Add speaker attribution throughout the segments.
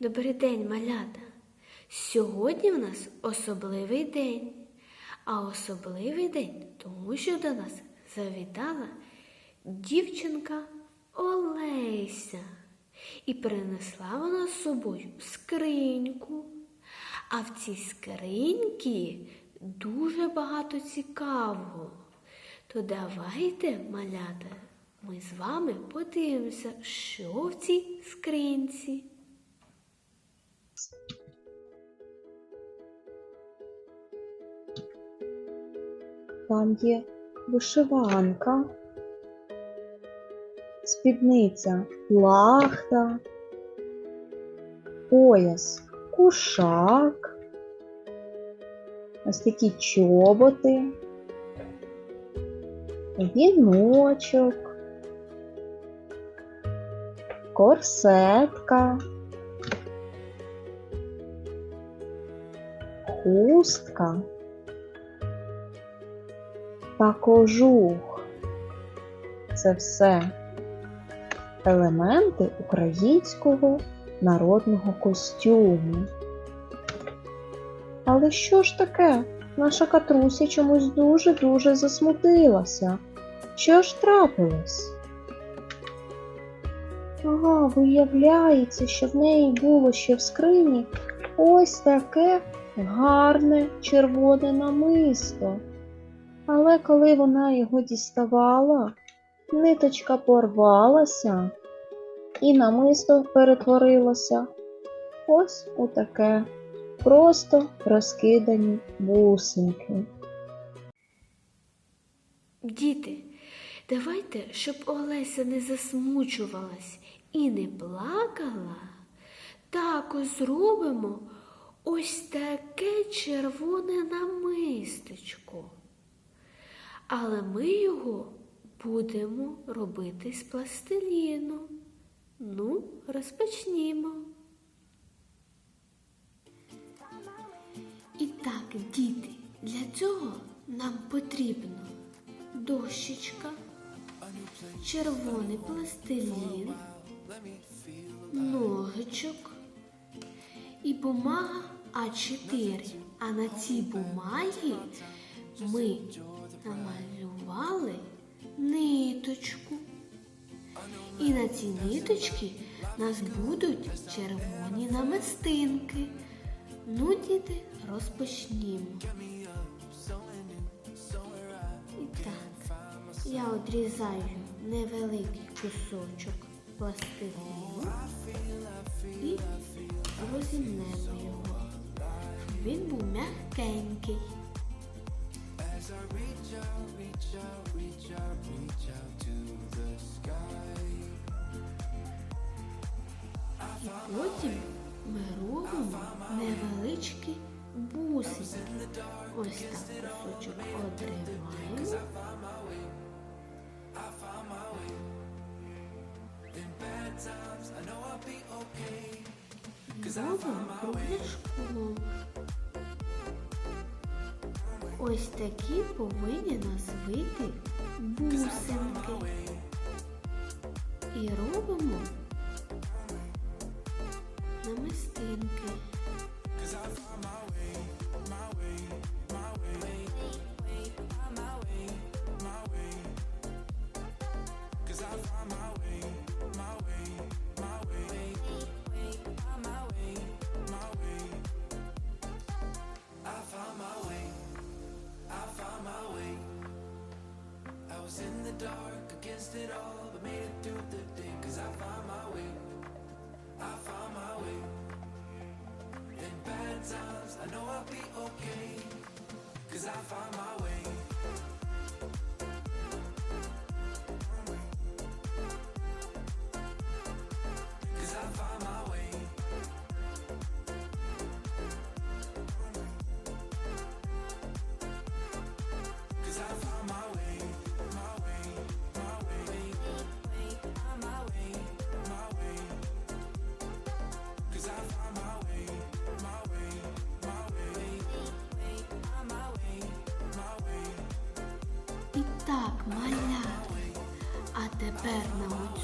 Speaker 1: Добрий день, малята! Сьогодні в нас особливий день. А особливий день, тому що до нас завітала дівчинка Олеся. І принесла вона з собою скриньку. А в цій скриньці дуже багато цікавого. То давайте, малята, ми з вами подивимося, що в цій скринці.
Speaker 2: Там є вишиванка, спідниця плахта, пояс кушак, ось такі чоботи, віночок, корсетка, хустка та кожух. Це все елементи українського народного костюму. Але що ж таке? Наша катруся чомусь дуже-дуже засмутилася. Що ж трапилось? Ага, виявляється, що в неї було ще в скрині ось таке гарне червоне намисто. Але коли вона його діставала, ниточка порвалася і намисто перетворилося ось у таке просто розкидані бусинки.
Speaker 1: Діти, давайте, щоб Олеся не засмучувалась і не плакала, також зробимо ось таке червоне намистечко. Але ми його будемо робити з пластиліну. Ну, розпочнімо. І так, діти, для цього нам потрібно дощечка, червоний пластилін, ножичок і бумага А4. А на цій бумагі ми намалювали ниточку. І на цій ниточці у нас будуть червоні намистинки. Ну, діти, розпочнімо. І так, я одрізаю невеликий кусочок пластиліну і розімнемо його, він був м'якенький. І потім ми робимо невеличкі бусинки. Ось так кусочок одриваємо. Робимо кругляшком. Ось такі повинні нас вийти бусинки. І робимо намистинки. in the dark against it all, but made it through the day. Cause I find my way, I find my way. In bad times, I know
Speaker 3: I'll be okay. Cause I find my way.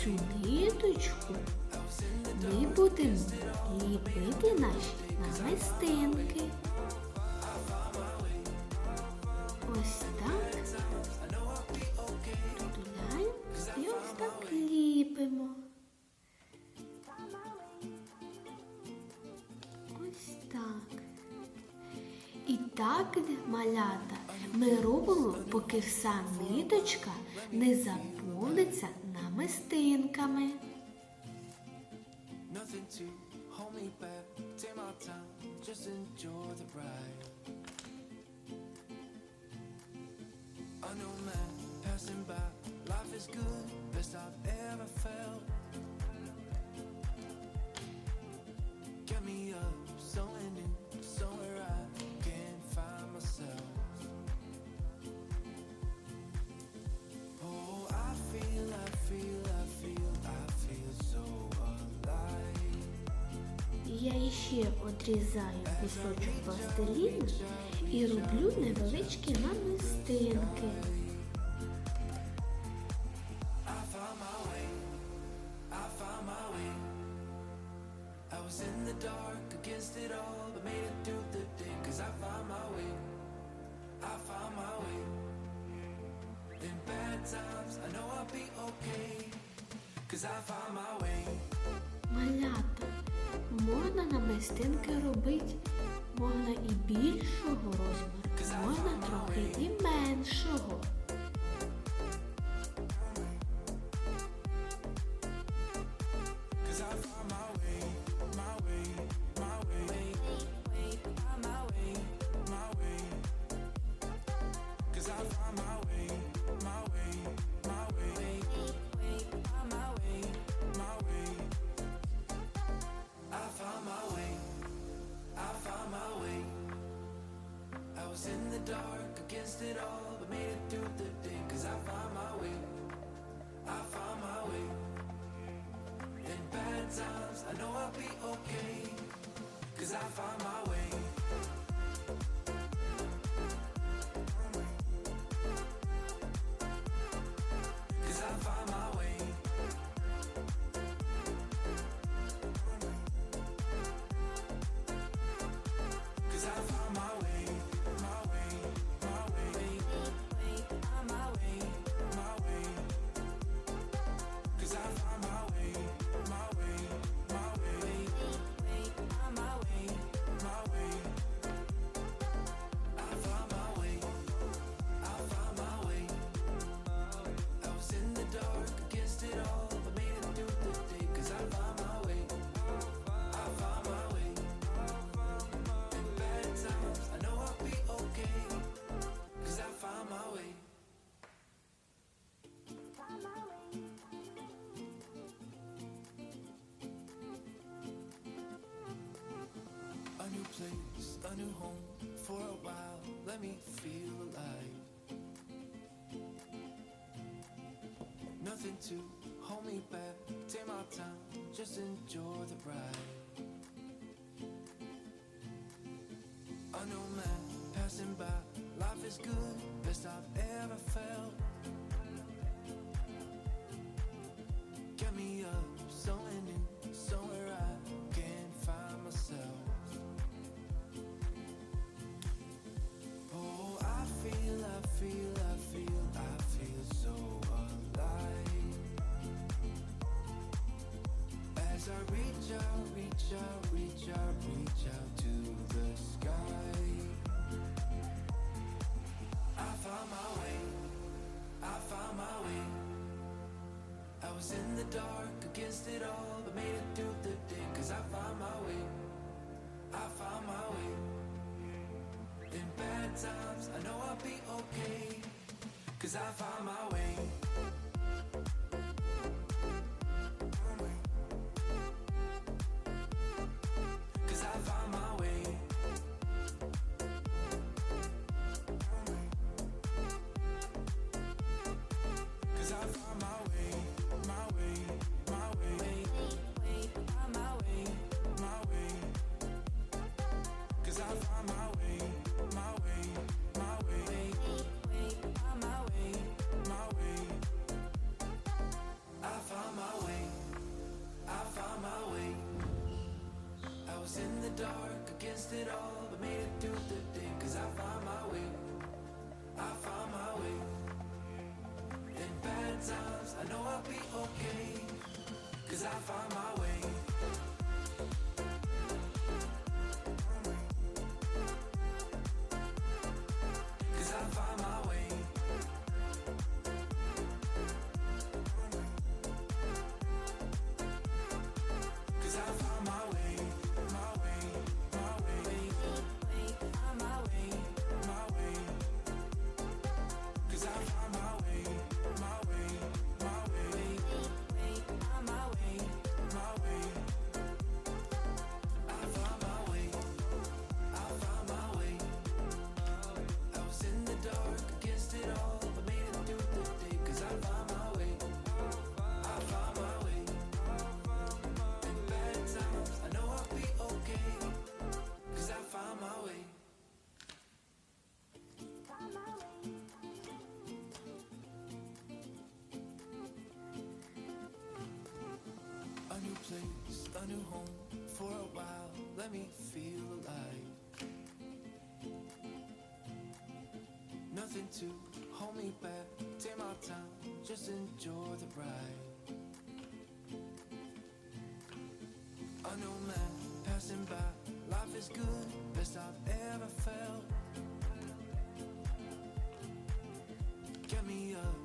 Speaker 3: Оцю ниточку ми будемо ліпити наші намистинки. Is good, best I've ever felt. Get me up, somewhere new, somewhere I
Speaker 1: Я іще одрізаю кусочок пластиліну і роблю невеличкі намистинки.
Speaker 3: Cause I found my way.
Speaker 1: Малята, можна на намистинки робити, можна і більшого розміру, можна трохи і меншого.
Speaker 3: Cause I was in the dark against it all, but made it through the day. Cause I found my way, I found my way. In bad times, I know I'll be okay. Cause I found my way. Place, a new home for a while. Let me feel alive. Nothing to hold me back. Take my time, just enjoy the ride. Know man passing by. Life is good, best I've ever felt. Reach out, reach out, reach out to the sky. I found my way, I found my way. I was in the dark against it all, but made it through the day. Cause I found my way, I found my way. In bad times, I know I'll be okay. Cause I found my way. Dark against it all, but made it through the day. Cause I found my way. I found my way. In bad times, I know I'll be okay. Cause I found my way. A new home for a while. Let me feel alive. Nothing to hold me back. Take my time, just enjoy the ride. A new man passing by. Life is good, best I've ever felt. Get me up,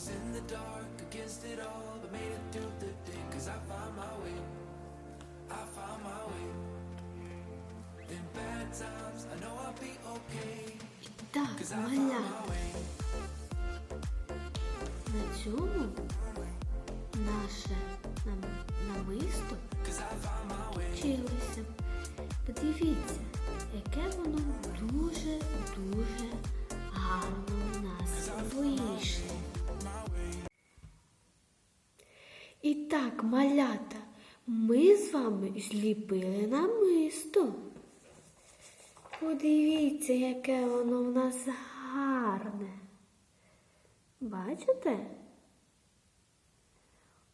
Speaker 3: was in the dark against it all, but made it through the day. Cause I found my way, I found my way. In bad times, I know I'll be okay.
Speaker 1: Так,
Speaker 3: Cause I found
Speaker 1: малята,
Speaker 3: my way.
Speaker 1: на цьому наше нам- намисто вчилося. Подивіться, яке воно дуже-дуже гарно в нас вийшло. Малята, ми з вами зліпили намисто. Подивіться, яке воно в нас гарне. Бачите?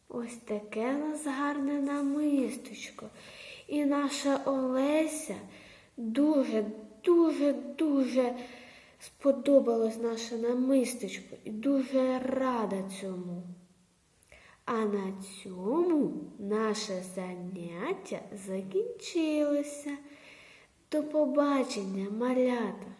Speaker 1: Ось таке у нас гарне намисточко. І наша Олеся дуже, дуже, дуже сподобалось наше намисточко і дуже рада цьому. А на цьому наше заняття закінчилося. До побачення, малята!